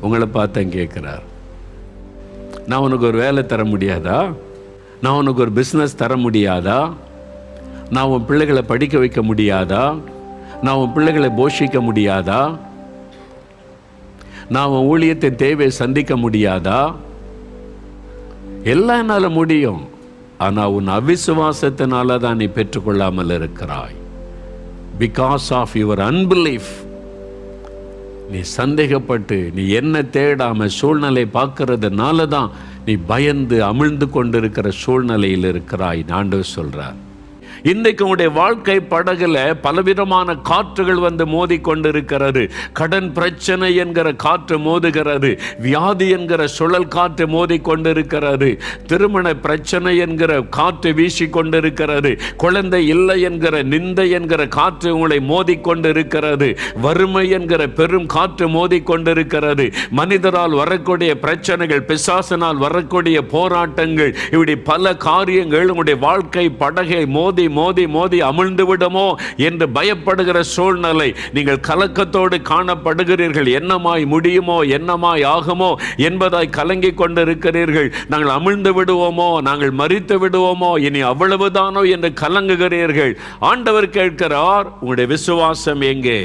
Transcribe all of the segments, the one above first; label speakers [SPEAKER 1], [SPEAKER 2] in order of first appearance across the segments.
[SPEAKER 1] உங்களை பார்த்தேன் கேட்குறார். நான் உனக்கு ஒரு வேலை தர முடியாதா? நான் உனக்கு ஒரு பிஸ்னஸ் தர முடியாதா? நான் உன் பிள்ளைகளை படிக்க வைக்க முடியாதா? நான் உன் பிள்ளைகளை போஷிக்க முடியாதா? நான் உன் ஊழியத்தின் தேவையை சந்திக்க முடியாதா? எல்லாம் என்னால் முடியும். ஆனால் உன் அவிசுவாசத்தினால தான் நீ பெற்றுக்கொள்ளாமல் இருக்கிறாய். பிகாஸ் ஆஃப் யுவர் அன்பிலீஃப் நீ சந்தேகப்பட்டு நீ என்ன தேடாமல் சூழ்நிலை பார்க்கறதுனால தான் நீ பயந்து அமிழ்ந்து கொண்டிருக்கிற சூழ்நிலையில் இருக்கிறாய். ஆண்டவர் சொல்கிறார் இன்றைக்கு உங்களுடைய வாழ்க்கை படகுல பலவிதமான காற்றுகள் வந்து மோதி கொண்டிருக்கிறது கடன் பிரச்சனை என்கிற காற்று மோதுகிறது. வியாதி என்கிற சுழல் காற்று மோதி கொண்டிருக்கிறது திருமண பிரச்சனை என்கிற காற்று வீசி கொண்டிருக்கிறது குழந்தை இல்லை என்கிற நிந்தை என்கிற காற்று உங்களை மோதி கொண்டிருக்கிறது வறுமை என்கிற பெரும் காற்று மோதி கொண்டிருக்கிறது மனிதரால் வரக்கூடிய பிரச்சனைகள் பிசாசனால் வரக்கூடிய போராட்டங்கள் இப்படி பல காரியங்கள் உங்களுடைய வாழ்க்கை படகை மோதி மோதி மோதி அமிழ்ந்து விடுமோ என்று பயப்படுகிற சூழ்நிலை நீங்கள் கலக்கத்தோடு காணப்படுகிறீர்கள். என்னமாய் முடியுமோ என்னமாய் ஆகுமோ என்பதாய் கலங்கிக் கொண்டிருக்கிறீர்கள். நாங்கள் அமிழ்ந்து விடுவோமோ நாங்கள் மறித்து விடுவோமோ இனி அவ்வளவுதானோ என்று கலங்குகிறீர்கள். ஆண்டவர் கேட்கிறார் உங்களுடைய விசுவாசம் எங்கே?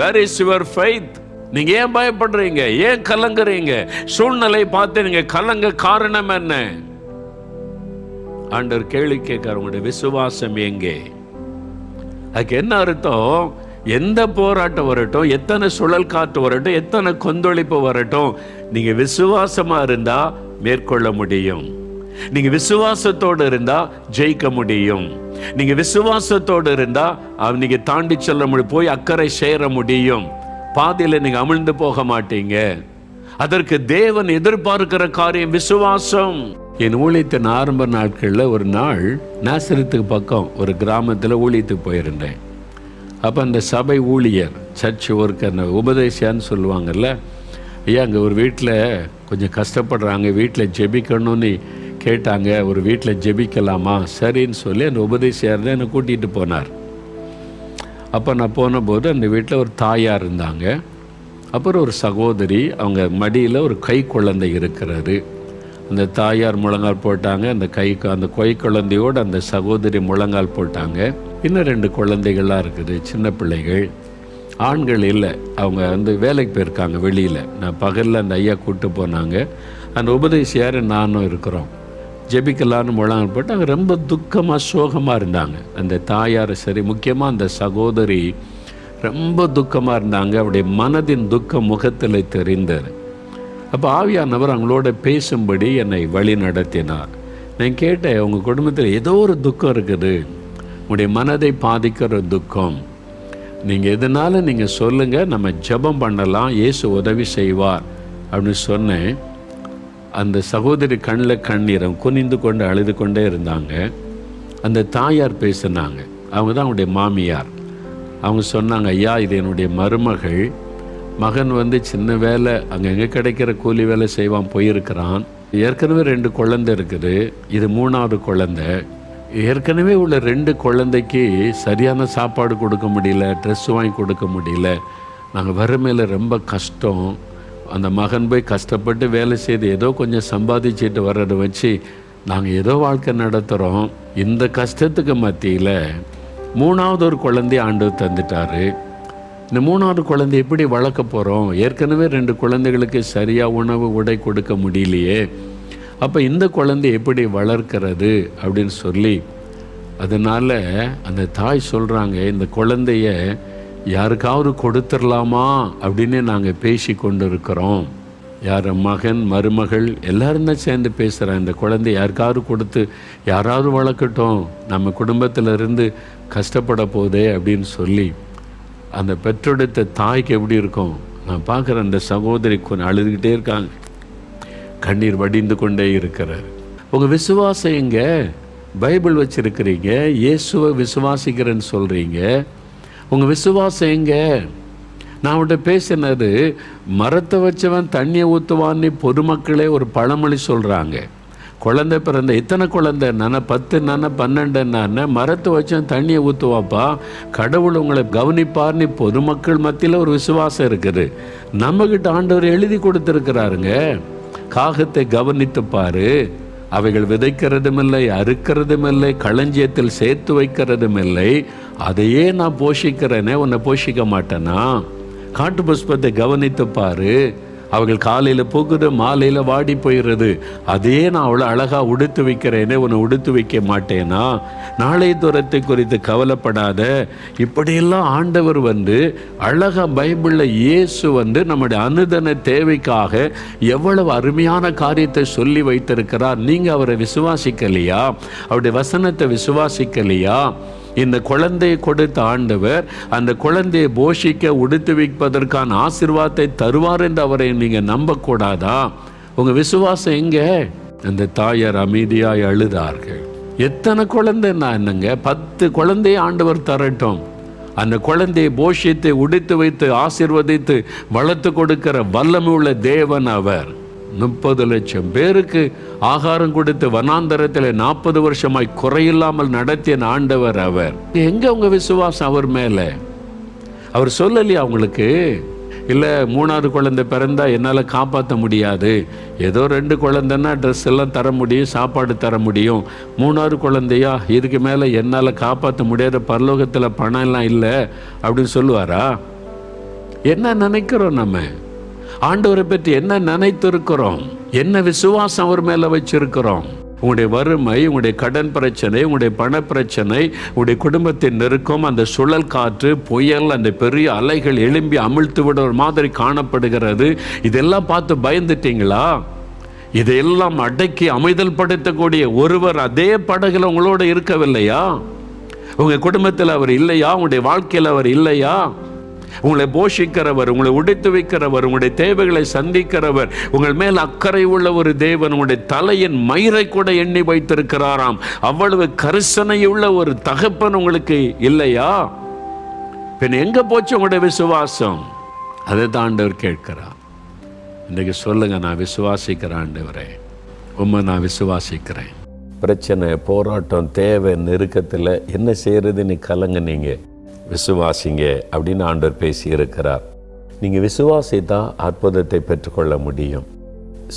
[SPEAKER 1] வேர் இஸ் யுவர் ஃபைத் நீங்க ஏன் பயப்படுறீங்க? ஏன் கலங்குறீங்க? சூழ்நிலை பார்த்து நீங்க கலங்க காரணம் என்ன? ஆண்டவர் கேள்வி கேட்கிறார் உங்களுடைய விசுவாசம் எங்கே? அதுக்கு என்ன அர்த்தம்? எந்த போராட்டம் வரட்டும் எத்தனை சுழல் காற்று வரட்டும் எத்தனை கொந்தளிப்பு வரட்டும் நீங்க விசுவாசமா இருந்தா மேற்கொள்ள முடியும். நீங்க விசுவாசத்தோடு இருந்தா ஜெயிக்க முடியும். நீங்க விசுவாசத்தோடு இருந்தா அவ- நீங்க தாண்டி செல்ல முடியும் போய் அக்கறை சேர முடியும். பாதையில் நீங்க அமிழ்ந்து போக மாட்டீங்க. அதற்கு தேவன் எதிர்பார்க்கிற காரியம் விசுவாசம். என் ஊழியத்தின் ஆரம்ப நாட்களில் ஒரு நாள் நாசரத்துக்கு பக்கம் ஒரு கிராமத்தில் ஊழியத்துக்கு போயிருந்தேன். அப்போ அந்த சபை ஊழியர் சர்ச் ஒர்க்கர் அந்த உபதேசியான்னு சொல்லுவாங்கல்ல ஐயா அங்கே ஒரு வீட்டில் கொஞ்சம் கஷ்டப்படுறாங்க வீட்டில் ஜெபிக்கணும்னு கேட்டாங்க ஒரு வீட்டில் ஜெபிக்கலாமா? சரின்னு சொல்லி அந்த உபதேசியார் தான் என்னை கூட்டிகிட்டு போனார். அப்போ நான் போனபோது அந்த வீட்டில் ஒரு தாயார் இருந்தாங்க. அப்புறம் ஒரு சகோதரி அவங்க மடியில் ஒரு கை குழந்தை இருக்கிறது. அந்த தாயார் முழங்கால் போட்டாங்க அந்த கை அந்த கொய் குழந்தையோடு அந்த சகோதரி முழங்கால் போட்டாங்க. இன்னும் ரெண்டு குழந்தைகள்லாம் இருக்குது சின்ன பிள்ளைகள். ஆண்கள் இல்லை அவங்க வந்து வேலைக்கு போயிருக்காங்க வெளியில். நான் பகலில் அந்த ஐயா கூப்பிட்டு போனாங்க. அந்த உபதேசியார் நானும் இருக்கிறோம். ஜெபிக்கலான்னு முழங்கால் போட்டு அவங்க ரொம்ப துக்கமாக சோகமாக இருந்தாங்க. அந்த தாயார் சரி முக்கியமாக அந்த சகோதரி ரொம்ப துக்கமாக இருந்தாங்க. அவருடைய மனதின் துக்கம் முகத்தில் தெரிந்தது. அப்போ ஆவியானவர் அவங்களோட பேசும்படி என்னை வழி நடத்தினார். நான் கேட்டேன் உங்கள் குடும்பத்தில் ஏதோ ஒரு துக்கம் இருக்குது. உங்களுடைய மனதை பாதிக்கிற துக்கம். நீங்கள் எதனால் நீங்கள் சொல்லுங்கள் நம்ம ஜெபம் பண்ணலாம் இயேசு உதவி செய்வார். அப்படின்னு சொன்னேன். அந்த சகோதரி கண்ணில் கண்ணீரம் குனிந்து கொண்டு அழுது கொண்டே இருந்தாங்க. அந்த தாயார் பேசினாங்க. அவங்க தான் அவங்களுடைய மாமியார். அவங்க சொன்னாங்க ஐயா இது என்னுடைய மருமகள். மகன் வந்து சின்ன வேலை அங்கங்கே கிடைக்கிற கூலி வேலை செய்வான் போயிருக்கிறான். ஏற்கனவே ரெண்டு குழந்தை இருக்குது. இது மூணாவது குழந்தை. ஏற்கனவே உள்ள ரெண்டு குழந்தைக்கு சரியான சாப்பாடு கொடுக்க முடியல ட்ரெஸ் வாங்கி கொடுக்க முடியல. நாங்கள் வறுமையில் ரொம்ப கஷ்டம். அந்த மகன் போய் கஷ்டப்பட்டு வேலை செய்து ஏதோ கொஞ்சம் சம்பாதிச்சுட்டு வர்றதை வச்சு நாங்கள் ஏதோ வாழ்க்கை நடத்துகிறோம் இந்த கஷ்டத்துக்கு மத்தியில் மூணாவது ஒரு குழந்தைய ஆண்டு தந்துட்டாரு. இந்த மூணாவது குழந்தை எப்படி வளர்க்க போகிறோம் ஏற்கனவே ரெண்டு குழந்தைகளுக்கு சரியாக உணவு உடை கொடுக்க முடியலையே. அப்போ இந்த குழந்தை எப்படி வளர்க்கிறது அப்படின்னு சொல்லி அதனால் அந்த தாய் சொல்கிறாங்க இந்த குழந்தைய யாருக்காவது கொடுத்துடலாமா அப்படின்னு நாங்கள் பேசி கொண்டு இருக்கிறோம் யார் மகன் மருமகள் எல்லாரும் தான் சேர்ந்து பேசுகிறேன் இந்த குழந்தை யாருக்காவது கொடுத்து யாராவது வளர்க்கட்டும். நம்ம குடும்பத்தில் இருந்து கஷ்டப்பட போதே அப்படின்னு சொல்லி அந்த பெற்றெடுத்த தாய்க்கு எப்படி இருக்கும்? நான் பார்க்குற அந்த சகோதரி கொஞ்சம் அழுதுகிட்டே இருக்காங்க. கண்ணீர் வடிந்து கொண்டே இருக்கிறார். உங்கள் விசுவாசம் எங்கே? பைபிள் வச்சுருக்கிறீங்க இயேசுவை விசுவாசிக்கிறேன்னு சொல்கிறீங்க உங்கள் விசுவாசம் எங்கே? நான் அவன்கிட்ட பேசினது மரத்தை வச்சவன் தண்ணியை ஊற்றுவான்னு பொதுமக்களே ஒரு பழமொழி சொல்கிறாங்க குழந்தை பிறந்த இத்தனை குழந்தை நானே பத்து நானே பன்னெண்டு நானே மரத்தை வச்சு தண்ணியை ஊற்றுவாப்பா கடவுள் உங்களை கவனிப்பார்னு பொதுமக்கள் மத்தியில் ஒரு விசுவாசம் இருக்குது. நம்மக்கிட்ட ஆண்டவர் எழுதி கொடுத்துருக்கிறாருங்க. காகத்தை கவனித்து பாரு. அவைகள் விதைக்கிறதும் இல்லை அறுக்கிறதும் இல்லை களஞ்சியத்தில் சேர்த்து வைக்கிறதும் இல்லை. அதையே நான் போஷிக்கிறேனே உன்னை போஷிக்க மாட்டேனா? காட்டு புஷ்பத்தை கவனித்து பாரு. அவர்கள் காலையில் போகுது மாலையில் வாடி போயிடுறது. அதே நான் அவ்வளோ அழகாக உடுத்து வைக்கிறேனே உன்னை உடுத்து வைக்க மாட்டேனா? நாளை தூரத்தை குறித்து கவலைப்படாத. இப்படியெல்லாம் ஆண்டவர் வந்து அழகாக பைபிளில் இயேசு வந்து நம்முடைய அனுதன தேவைக்காக எவ்வளவு அருமையான காரியத்தை சொல்லி வைத்திருக்கிறார். நீங்கள் அவரை விசுவாசிக்கலையா? அவருடைய வசனத்தை விசுவாசிக்கலையா? இந்த குழந்தையை கொடுத்த ஆண்டவர் அந்த குழந்தையை போஷிக்க உடுத்து வைப்பதற்கான ஆசிர்வாதத்தை தருவார் என்று அவரை நீங்கள் நம்பக்கூடாதா? உங்கள் விசுவாசம் எங்கே? அந்த தாயார் அமைதியாய் அழுதார்கள். எத்தனை குழந்தைன்னா என்னங்க? பத்து குழந்தையை ஆண்டவர் தரட்டும். அந்த குழந்தையை போஷித்து உடித்து வைத்து ஆசிர்வதித்து வளர்த்து கொடுக்கிற வல்லமை உள்ள தேவன் அவர். முப்பது லட்சம் பேருக்கு ஆகாரம் கொடுத்து வனாந்தரத்தில் நாற்பது வருஷமாய் குறையில்லாமல் நடத்திய ஆண்டவர் அவர். எங்க உங்க விசுவாசம் அவர் மேல? அவர் சொல்லலையா அவங்களுக்கு? இல்லை மூணாவது குழந்தை பிறந்தா என்னால் காப்பாற்ற முடியாது. ஏதோ ரெண்டு குழந்தைன்னா ட்ரெஸ் எல்லாம் தர முடியும் சாப்பாடு தர முடியும். மூணாவது குழந்தையா இதுக்கு மேலே என்னால் காப்பாற்ற முடியாத பரலோகத்தில் பணம் எல்லாம் இல்லை அப்படின்னு சொல்லுவாரா? என்ன நினைக்கிறோம் நம்ம? ஆண்டவரை பற்றி என்ன நினைத்திருக்கிறோம்? என்ன விசுவாசம் அவர் மேல வச்சிருக்கிறோம்? உங்களுடைய வறுமை உங்களுடைய கடன் பிரச்சனை உங்களுடைய பண பிரச்சனை உங்களுடைய குடும்பத்தின் நெருக்கம் அந்த சுழல் காற்று புயல் அந்த பெரிய அலைகள் எழும்பி அமிழ்த்து விட ஒரு மாதிரி காணப்படுகிறது. இதெல்லாம் பார்த்து பயந்துட்டீங்களா? இதையெல்லாம் அடக்கி அமைதல் படுத்தக்கூடிய ஒருவர் அதே படகுல உங்களோட இருக்கவில்லையா? உங்க குடும்பத்தில் அவர் இல்லையா? உங்களுடைய வாழ்க்கையில் அவர் இல்லையா? உங்களை போஷிக்கிறவர் உங்களை உடைத்து வைக்கிறவர் உங்களுடைய தேவைகளை சந்திக்கிறவர் உங்கள் மேல் அக்கறை உள்ள ஒரு தேவன் உங்களுடைய தலையின் மயிரை கூட எண்ணி வைத்திருக்கிறாராம். அவ்வளவு கரிசனையுள்ள ஒரு தகப்பன் உங்களுக்கு இல்லையா? பின் எங்க போச்சு உங்களுடைய விசுவாசம்? அதை தான் ஆண்டவர் கேட்கிறார். இன்றைக்கு சொல்லுங்க நான் விசுவாசிக்கிறேன் ஆண்டவரே. உண்மை நான் விசுவாசிக்கிறேன். பிரச்சனை போராட்டம் தேவை நெருக்கத்தில் என்ன செய்கிறது நீ கலங்க நீங்கள் விசுவாசிங்க அப்படின்னு ஆண்டவர் பேசியிருக்கிறார் நீங்கள் விசுவாசித்தா அற்புதத்தை பெற்றுக்கொள்ள முடியும்.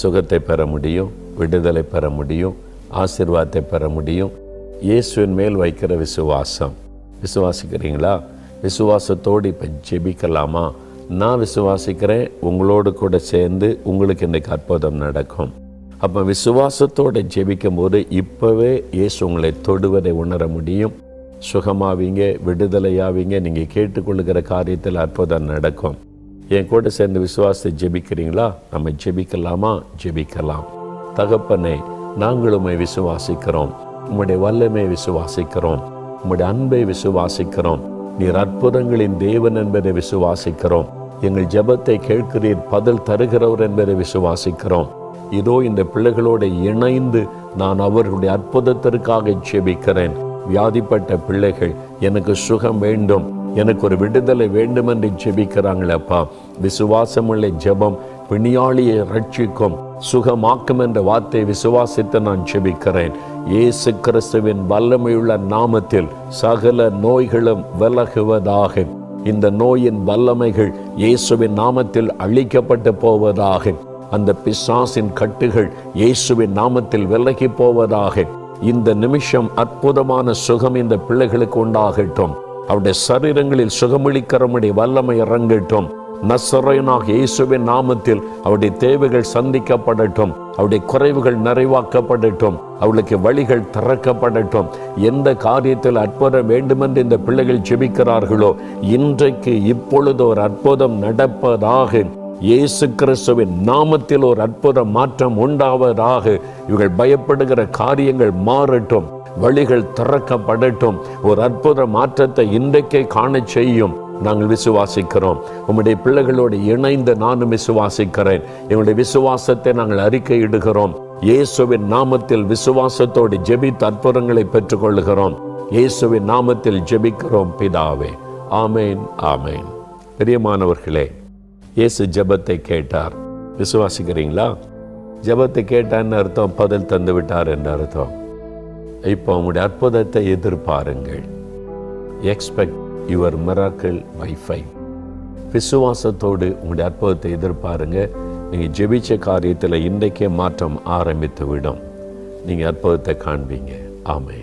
[SPEAKER 1] சுகத்தை பெற முடியும் விடுதலை பெற முடியும் ஆசிர்வாதத்தை பெற முடியும். இயேசுவின் மேல் வைக்கிற விசுவாசம். விசுவாசிக்கிறீங்களா? விசுவாசத்தோடு இப்போ ஜெபிக்கலாமா? நான் விசுவாசிக்கிறேன் உங்களோடு கூட சேர்ந்து உங்களுக்கு இன்றைக்கு அற்புதம் நடக்கும். அப்போ விசுவாசத்தோடு ஜெபிக்கும் போது இப்போவே இயேசு உங்களை தொடுவதை உணர முடியும். சுகமாவீங்க விடுதலையாவீங்க. நீங்கள் கேட்டுக்கொள்ளுகிற காரியத்தில் அற்புதம் நடக்கும். என் கூட சேர்ந்து விசுவாசத்தை ஜெபிக்கிறீங்களா? நம்ம ஜெபிக்கலாமா? ஜெபிக்கலாம். தகப்பனே நாங்கள் விசுவாசிக்கிறோம். உம்முடைய வல்லமை விசுவாசிக்கிறோம். உம்முடைய அன்பை விசுவாசிக்கிறோம். நீர் அற்புதங்களின் தேவன் என்பதை விசுவாசிக்கிறோம். எங்கள் ஜெபத்தை கேட்கிறீர் பதில் தருகிறவர் என்பதை விசுவாசிக்கிறோம். இதோ இந்த பிள்ளைகளோடு இணைந்து நான் அவர்களுடைய அற்புதத்திற்காக ஜெபிக்கிறேன். வியாதிப்பட்ட பிள்ளைகள் எனக்கு சுகம் வேண்டும் எனக்கு ஒரு விடுதலை வேண்டும் என்று ஜெபிக்கிறாங்களப்பா விசுவாசமுள்ள ஜெபம் பிணியாளியை ரட்சிக்கும் சுகமாக்கும் என்ற வார்த்தை விசுவாசித்து நான் ஜெபிக்கிறேன். இயேசு கிறிஸ்துவின் வல்லமையுள்ள நாமத்தில் சகல நோய்களும் விலகுவதாக இந்த நோயின் வல்லமைகள் இயேசுவின் நாமத்தில் அழிக்கப்பட்டு போவதாக அந்த பிசாசின் கட்டுகள் இயேசுவின் நாமத்தில் விலகி போவதாக இந்த நிமிஷம் அற்புதமான சுகம் இந்த பிள்ளைகளுக்கு உண்டாகட்டும். அவருடைய சரீரங்களில் சுகமளிக்கிறமுடைய வல்லமை இறங்கட்டும். நசரையனாக இயேசுவின் நாமத்தில் அவருடைய தேவைகள் சந்திக்கப்படட்டும். அவருடைய குறைவுகள் நிறைவாக்கப்படட்டும். அவளுக்கு வழிகள் திறக்கப்படட்டும். எந்த காரியத்தில் அற்புதம் வேண்டுமென்று இந்த பிள்ளைகள் ஜெபிக்கிறார்களோ இன்றைக்கு இப்பொழுது ஒரு அற்புதம் நடப்பதாக இயேசு கிறிஸ்துவின் நாமத்தில் ஒரு அற்புத மாற்றம் உண்டாவதாக இவர்கள் பயப்படுகிற காரியங்கள் மாறட்டும் வழிகள் திறக்கப்படட்டும் ஒரு அற்புத மாற்றத்தை இன்றைக்கே காண செய்யும் நாங்கள் விசுவாசிக்கிறோம். உம்முடைய பிள்ளைகளோடு இணைந்து நானும் விசுவாசிக்கிறேன். எங்களுடைய விசுவாசத்தை நாங்கள் அறிக்கையிடுகிறோம். இயேசுவின் நாமத்தில் விசுவாசத்தோடு ஜெபித்து அற்புதங்களை பெற்றுக்கொள்ளுகிறோம். இயேசுவின் நாமத்தில் ஜெபிக்கிறோம் பிதாவே. ஆமேன் ஆமேன். பிரியமானவர்களே இயேசு ஜெபத்தை கேட்டார். விசுவாசிக்கிறீங்களா? ஜெபத்தை கேட்டான்னு அர்த்தம் பதில் தந்து விட்டார் என்று அர்த்தம். இப்போ உங்களுடைய அற்புதத்தை எதிர்பாருங்கள். எக்ஸ்பெக்ட் யுவர் மிராக்கிள் வைஃபை விசுவாசத்தோடு உங்களுடைய அற்புதத்தை எதிர்பாருங்க. நீங்கள் ஜெபிச்ச காரியத்தில் இன்றைக்கே மாற்றம் ஆரம்பித்து விடும் நீங்கள் அற்புதத்தை காண்பீங்க. ஆமை